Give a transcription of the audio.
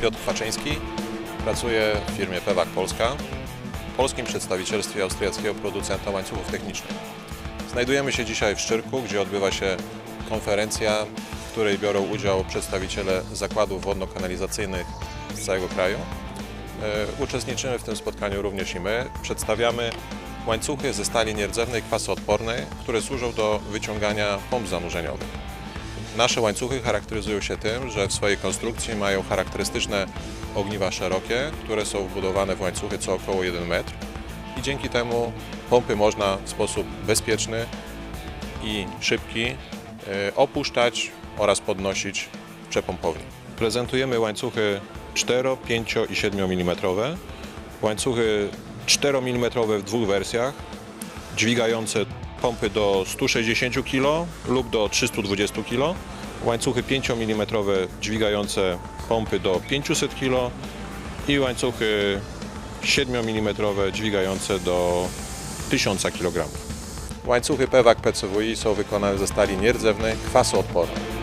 Piotr Kwaczyński. Pracuję w firmie Pewak Polska, polskim przedstawicielstwie austriackiego producenta łańcuchów technicznych. Znajdujemy się dzisiaj w Szczyrku, gdzie odbywa się konferencja, w której biorą udział przedstawiciele zakładów wodno-kanalizacyjnych z całego kraju. E, Uczestniczymy w tym spotkaniu również i my. Przedstawiamy łańcuchy ze stali nierdzewnej kwasoodpornej, które służą do wyciągania pomp zanurzeniowych. Nasze łańcuchy charakteryzują się tym, że w swojej konstrukcji mają charakterystyczne ogniwa szerokie, które są wbudowane w łańcuchy co około 1 metr i dzięki temu pompy można w sposób bezpieczny i szybki e, opuszczać oraz podnosić w. Prezentujemy łańcuchy 4, 5 i 7 mm. Łańcuchy 4 mm w dwóch wersjach, dźwigające pompy do 160 kg lub do 320 kg. Łańcuchy 5 mm dźwigające pompy do 500 kg i łańcuchy 7 mm dźwigające do 1000 kg. Łańcuchy PEWAK PCWI są wykonane ze stali nierdzewnej kwasoodpornej.